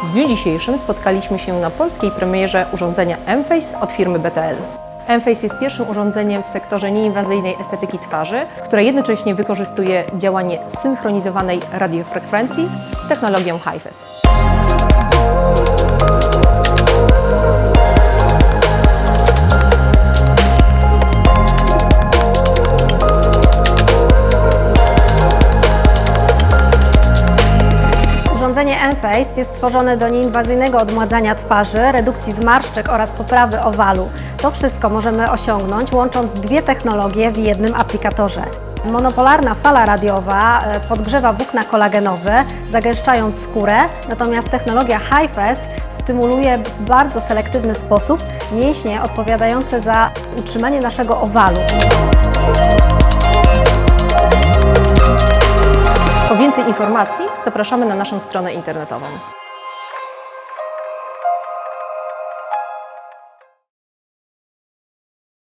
W dniu dzisiejszym spotkaliśmy się na polskiej premierze urządzenia M-Face od firmy BTL. M-Face jest pierwszym urządzeniem w sektorze nieinwazyjnej estetyki twarzy, które jednocześnie wykorzystuje działanie synchronizowanej radiofrekwencji z technologią HIFES. Urządzenie M-Face jest stworzone do nieinwazyjnego odmładzania twarzy, redukcji zmarszczek oraz poprawy owalu. To wszystko możemy osiągnąć łącząc dwie technologie w jednym aplikatorze. Monopolarna fala radiowa e, podgrzewa włókna kolagenowe, zagęszczając skórę, natomiast technologia HIFES stymuluje w bardzo selektywny sposób mięśnie odpowiadające za utrzymanie naszego owalu. Więcej informacji zapraszamy na naszą stronę internetową.